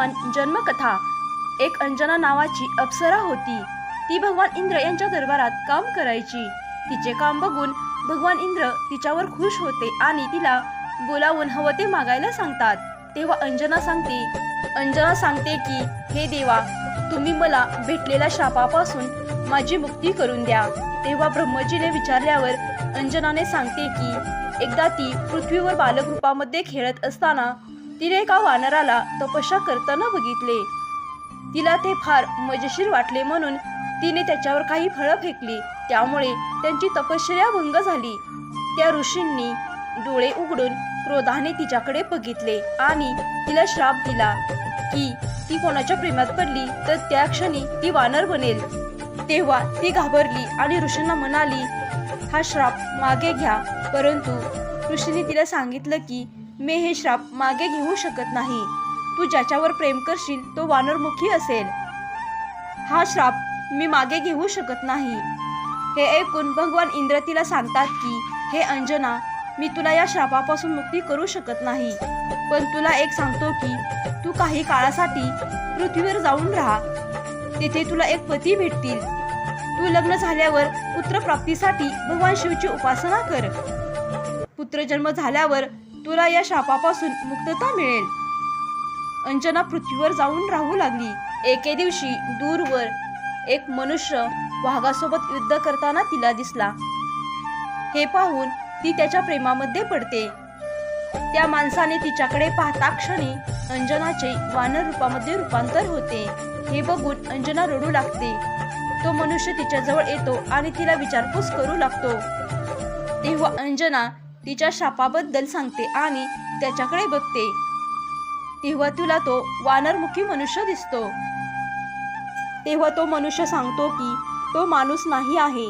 भगवान जन्मकथा. एक अंजना नावाची अप्सरा होती. ती भगवान इंद्र यांच्या दरबारात काम करायची. तिचे काम बघून भगवान इंद्र तिच्यावर खुश होते आणि तिला बोलावून हवं ते मागायला सांगतात. तेव्हा अंजना सांगते अंजना सांगते की हे देवा तुम्ही मला भेटलेल्या शापापासून माझी मुक्ती करून द्या. तेव्हा ब्रह्मजीने विचारल्यावर अंजनाने सांगते की एकदा ती पृथ्वीवर बालक रूपामध्ये खेळत असताना तिने एका वानराला तपस्या करताना बघितले. तिला ते फार मजेशीर वाटले म्हणून तिने त्याच्यावर काही फळं फेकली. त्यामुळे त्यांची तपश्चर्या भंग झाली. त्या ऋषींनी डोळे उघडून क्रोधाने तिच्याकडे बघितले आणि तिला श्राप दिला की ती कोणाच्या प्रेमात पडली तर त्या क्षणी ती वानर बनेल. तेव्हा ती घाबरली आणि ऋषींना म्हणाली हा श्राप मागे घ्या. परंतु ऋषीने तिला सांगितलं की मी हे श्राप मागे घेऊ शकत नाही. तू ज्याच्यावर प्रेम करशील तो वानरमुखी असेल. हा श्राप मी मागे घेऊ शकत नाही. हे ऐकून भगवान इंद्र तिला सांगतात की हे अंजना मी तुला या श्रापापासून मुक्ती करू शकत नाही. पण तुला एक सांगतो की तू काही काळासाठी पृथ्वीवर जाऊन राहा. तिथे तुला एक पती भेटतील. तू लग्न झाल्यावर पुत्रप्राप्तीसाठी भगवान शिवची उपासना कर. पुत्रजन्म झाल्यावर तुला या शापापासून मुक्तता मिळेल. अंजना पृथ्वीवर जाऊन राहू लागली. एके दिवशी दूरवर एक मनुष्य वाघासोबत युद्ध करताना तिला दिसला. हे पाहून ती त्याच्या प्रेमामध्ये पडते. त्या माणसाने तिच्याकडे पाहता क्षणी अंजनाचे वानर रूपामध्ये रूपांतर होते. हे बघून अंजना रडू लागते. तो मनुष्य तिच्याजवळ येतो आणि तिला विचारपूस करू लागतो. तेव्हा अंजना तिच्या शापाबद्दल सांगते आणि त्याच्याकडे बघते. तेव्हा तुला तो वानरमुखी मनुष्य दिसतो. तेव्हा तो मनुष्य सांगतो की तो माणूस नाही आहे.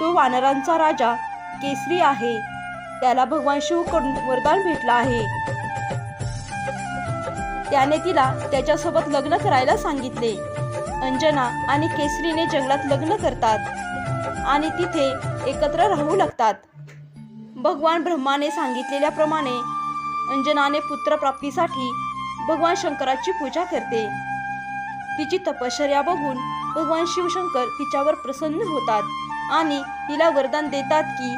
तो वानरांचा राजा केसरी आहे. त्याला भगवान शिवकडून वरदान भेटला आहे. त्याने तिला त्याच्यासोबत लग्न करायला सांगितले. अंजना आणि केसरीने जंगलात लग्न करतात. आणि तिथे एकत्र राहू लागतात. भगवान ब्रह्माने सांगितलेल्याप्रमाणे अंजनाने पुत्रप्राप्तीसाठी भगवान शंकराची पूजा करते. तिची तपश्चर्या बघून भगवान शिवशंकर तिच्यावर प्रसन्न होतात आणि तिला वरदान देतात की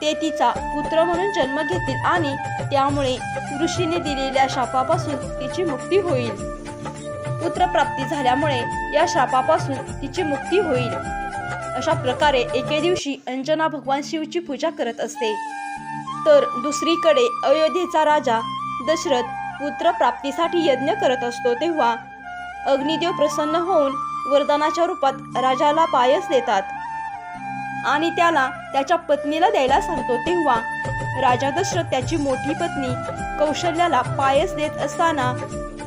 ते तिचा पुत्र म्हणून जन्म घेतील आणि त्यामुळे ऋषीने दिलेल्या शापापासून तिची मुक्ती होईल. पुत्रप्राप्ती झाल्यामुळे या शापापासून तिची मुक्ती होईल. अशा प्रकारे एके दिवशी अंजना भगवान शिवची पूजा करत असते. तर दुसरीकडे अयोध्येचा राजा दशरथ पुत्र प्राप्तीसाठी यज्ञ करत असतो तेव्हा अग्निदेव प्रसन्न होऊन वरदानाच्या रूपात राजाला पायस देतात. आणि त्याला त्याच्या पत्नीला द्यायला सांगतो तेव्हा राजा दशरथ त्याची मोठी पत्नी कौशल्याला पायस देत असताना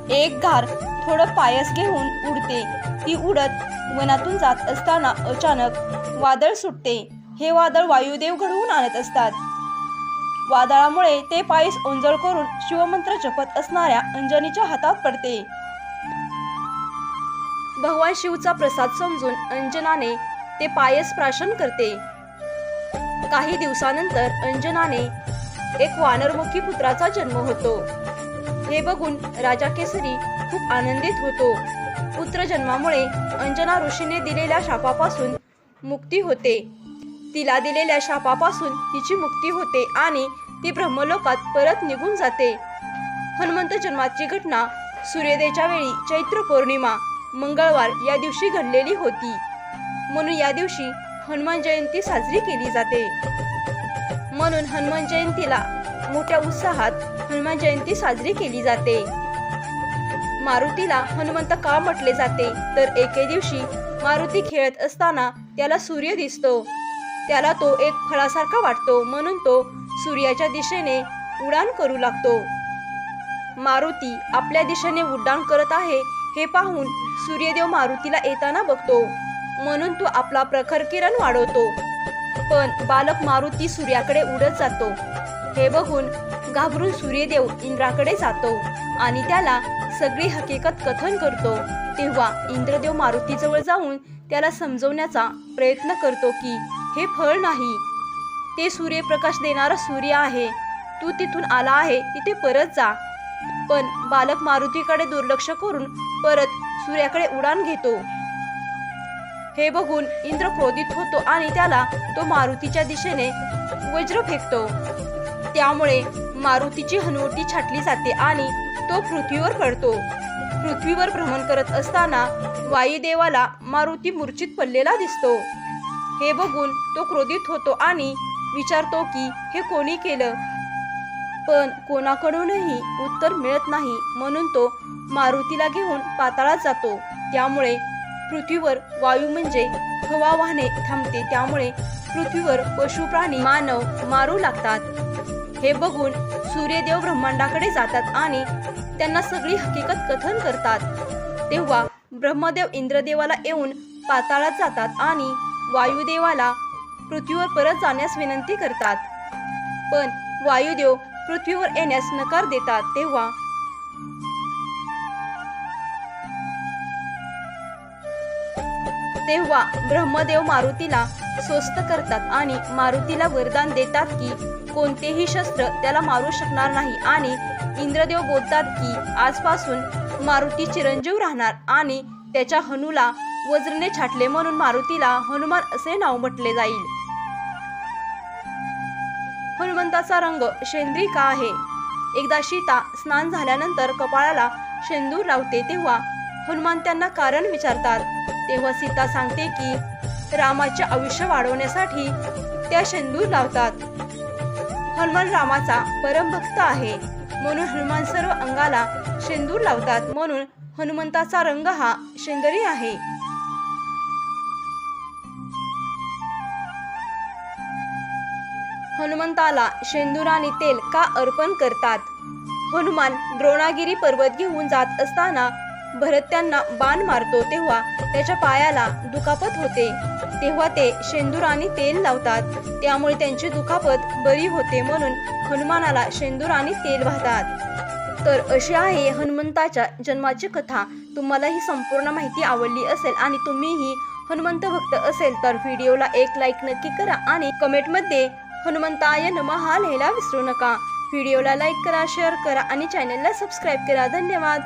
एक गार थोडं पायस घेऊन उडते. ती उडत वनातून जात असताना अचानक वादळ सुटते. हे वादळ वायुदेव घडवून आणत असतात. वादळामुळे ते पायस ओंजळ करून शिवमंत्र जपत असणाऱ्या अंजनीच्या हातात पडते. भगवान शिवचा प्रसाद समजून अंजनाने ते पायस प्राशन करते. काही दिवसानंतर अंजनाने एक वानरमुखी पुत्राचा जन्म होतो. हे बघून राजा केसरी खूप आनंदित होतो. पुत्र जन्मामुळे अंजना ऋषीने दिलेल्या शापापासून मुक्ती होते. तिला दिलेल्या शापापासून तिची मुक्ती होते आणि ती ब्रह्मलोकात परत निघून जाते. हनुमंत जन्माची घटना सूर्योदयाच्या वेळी चैत्र पौर्णिमा मंगळवार या दिवशी घडलेली होती. म्हणून या दिवशी हनुमान जयंती साजरी केली जाते. म्हणून हनुमान जयंतीला मोठ्या उत्साहात हनुमान जयंती साजरी केली जाते. मारुतीला हनुमंत का म्हटले जाते? तर एके दिवशी मारुती खेळत असताना त्याला सूर्य दिसतो. त्याला तो एक फळासारखा वाटतो म्हणून तो सूर्याच्या दिशेने उडान करू लागतो. मारुती आपल्या दिशेने उड्डाण करत आहे हे पाहून सूर्यदेव मारुतीला येताना बघतो. म्हणून तो आपला प्रखर किरण वाढवतो. पण बालक मारुती सूर्याकडे उडत जातो. हे बघून घाबरून सूर्यदेव इंद्राकडे जातो आणि त्याला सगळी हकीकत कथन करतो. तेव्हा इंद्रदेव मारुतीजवळ जाऊन त्याला समजवण्याचा प्रयत्न करतो की हे फळ नाही. ते सूर्यप्रकाश देणारा सूर्य आहे. तू तिथून आला आहे तिथे परत जा. पण बालक मारुतीकडे दुर्लक्ष करून परत सूर्याकडे उडान घेतो. हे बघून इंद्र क्रोधित होतो आणि त्याला तो मारुतीच्या दिशेने वज्र फेकतो. त्यामुळे मारुतीची हनुवटी छाटली जाते आणि तो पृथ्वीवर पडतो. पृथ्वीवर भ्रमण करत असताना वायुदेवाला मारुती मूर्छित पडलेला दिसतो. हे बघून तो क्रोधित होतो आणि विचारतो की हे कोणी केलं? पण कोणाकडूनही उत्तर मिळत नाही. म्हणून तो मारुतीला घेऊन पाताळात जातो. त्यामुळे पृथ्वीवर वायू म्हणजे हवा वाहने थांबते. त्यामुळे पृथ्वीवर पशु प्राणी मानव मारू लागतात. हे बघून सूर्यदेव ब्रह्मांडाकडे जातात आणि त्यांना सगळी हकीकत कथन करतात. तेव्हा ब्रह्मदेव इंद्रदेवाला येऊन पाताळात जातात आणि वायुदेवाला पृथ्वीवर परत जाण्यास विनंती करतात. पण वायुदेव पृथ्वीवर येण्यास नकार देतात. तेव्हा तेव्हा ब्रह्मदेव मारुतीला स्वस्त करतात आणि मारुतीला वरदान देतात की कोणतेही शस्त्र त्याला मारू शकणार नाही आणि इंद्रदेव बोलतात की आजपासून मारुती चिरंजीव राहणार आणि त्याच्या हनुला वज्रने छाटले म्हणून मारुतीला हनुमान असे नाव म्हटले जाईल. हनुमंताचा रंग शेंद्री का आहे? एकदा सीता स्नान झाल्यानंतर कपाळाला शेंदूर लावते तेव्हा हनुमान त्यांना कारण विचारतात. तेव्हा सीता सांगते की रामाचे आयुष्य वाढवण्यासाठी त्या शेंदूर लावतात. हनुमान रामाचा परमभक्त आहे म्हणून हनुमान सर्व अंगाला शेंदूर लावतात म्हणून हनुमंताचा रंग हा शेंदरी आहे. हनुमंताला शेंदूर आणि तेल का अर्पण करतात? हनुमान द्रोणागिरी पर्वत घेऊन जात असताना भरत त्यांना बाण मारतो तेव्हा त्याच्या पायाला दुखापत होते. तेव्हा ते शेंदूर आणि तेल लावतात. त्यामुळे त्यांची दुखापत बरी होते म्हणून हनुमानाला शेंदूर आणि तेल वाहतात. तर अशी आहे हनुमंताच्या जन्माची कथा. तुम्हाला ही संपूर्ण माहिती आवडली असेल आणि तुम्हीही हनुमंत भक्त असेल तर व्हिडिओला एक लाईक नक्की करा आणि कमेंटमध्ये हनुमंताय नमा हा लिहायला विसरू नका. व्हिडिओला लाईक करा शेअर करा आणि चॅनलला सबस्क्राईब करा. धन्यवाद.